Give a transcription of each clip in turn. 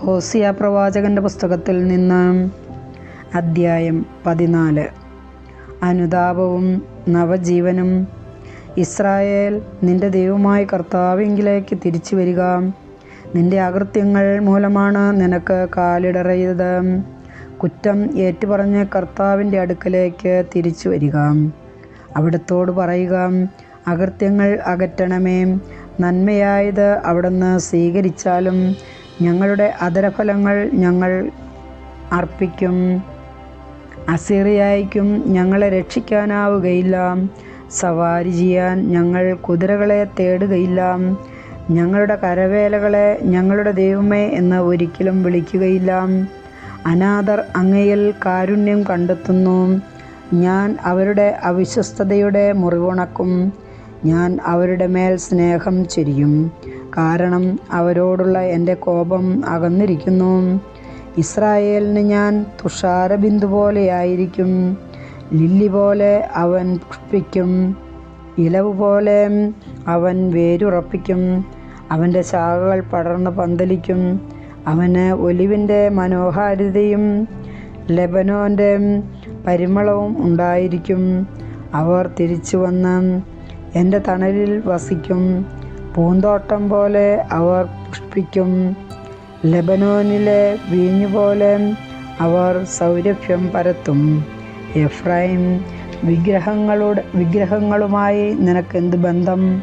ഹോസിയ പ്രവാചകന്റെ പുസ്തകത്തിൽ നിന്ന് അദ്ധ്യായം പതിനാല്. അനുതാപവും നവജീവനും. ഇസ്രായേൽ നിന്റെ ദൈവമായ കർത്താവിങ്കിലേക്ക് തിരിച്ചു വരിക. നിന്റെ അകൃത്യങ്ങൾ മൂലമാണ് നിനക്ക് കാലിടറിയത് കുറ്റം ഏറ്റുപറഞ്ഞ് കർത്താവിന്റെ അടുക്കലേക്ക് തിരിച്ചു വരിക. അവിടത്തോട് പറയുക അകൃത്യങ്ങൾ അകറ്റണമേ. നന്മയായത് അവിടുന്ന് സ്വീകരിച്ചാലും ഞങ്ങളുടെ അധരഫലങ്ങൾ ഞങ്ങൾ അർപ്പിക്കും. അസീറിയായിക്കും ഞങ്ങളെ രക്ഷിക്കാനാവുകയില്ല. സവാരി ചെയ്യാൻ ഞങ്ങൾ കുതിരകളെ തേടുകയില്ല. ഞങ്ങളുടെ കരവേലകളെ ഞങ്ങളുടെ ദൈവമേ എന്ന് ഒരിക്കലും വിളിക്കുകയില്ല. അനാഥർ അങ്ങയിൽ കാരുണ്യം കണ്ടെത്തുന്നു. ഞാൻ അവരുടെ അവിശ്വസ്തതയുടെ മുറിവുണക്കും. ഞാൻ അവരുടെ മേൽ സ്നേഹം ചൊരിയും. കാരണം അവരോടുള്ള എന്റെ കോപം അകന്നിരിക്കുന്നു. ഇസ്രായേലിന് ഞാൻ തുഷാരബിന്ദു പോലെയായിരിക്കും. ലില്ലി പോലെ അവൻ പുഷ്പിക്കും. ഇലവ് പോലെ അവൻ വേരുറപ്പിക്കും. അവന്റെ ശാഖകൾ പടർന്ന് പന്തലിക്കും. അവന് ഒലിവിന്റെ മനോഹാരിതയും ലെബനോന്റെ പരിമളവും ഉണ്ടായിരിക്കും. അവർ തിരിച്ചു വന്ന് എന്റെ തണലിൽ വസിക്കും. പൂന്തോട്ടം പോലെ അവർ പുഷ്പിക്കും. ലെബനോനിലെ വീഞ്ഞു പോലെ അവർ സൗരഭ്യം പരത്തും. എഫ്രൈം വിഗ്രഹങ്ങളുടെ വിഗ്രഹങ്ങളുമായി നിനക്ക് നിനക്കെന്ത് ബന്ധം?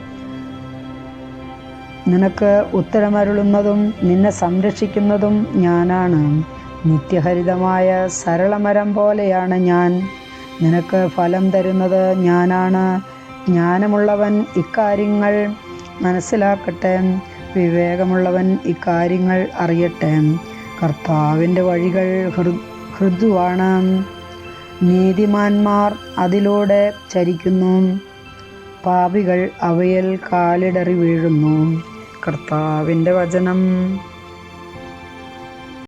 നിനക്ക് ഉത്തരമരുളുന്നതും നിന്നെ സംരക്ഷിക്കുന്നതും ഞാനാണ്. നിത്യഹരിതമായ സരളമരം പോലെയാണ് ഞാൻ. നിനക്ക് ഫലം തരുന്നത് ഞാനാണ്. ജ്ഞാനമുള്ളവൻ ഇക്കാര്യങ്ങൾ മനസ്സിലാക്കട്ടെ. വിവേകമുള്ളവൻ ഇക്കാര്യങ്ങൾ അറിയട്ടെ. കർത്താവിന്റെ വഴികൾ ഹൃ ഹൃദുവാണ്. നീതിമാന്മാർ അതിലൂടെ ചരിക്കുന്നു. പാപികൾ അവയിൽ കാലിടറി വീഴുന്നു. കർത്താവിന്റെ വചനം.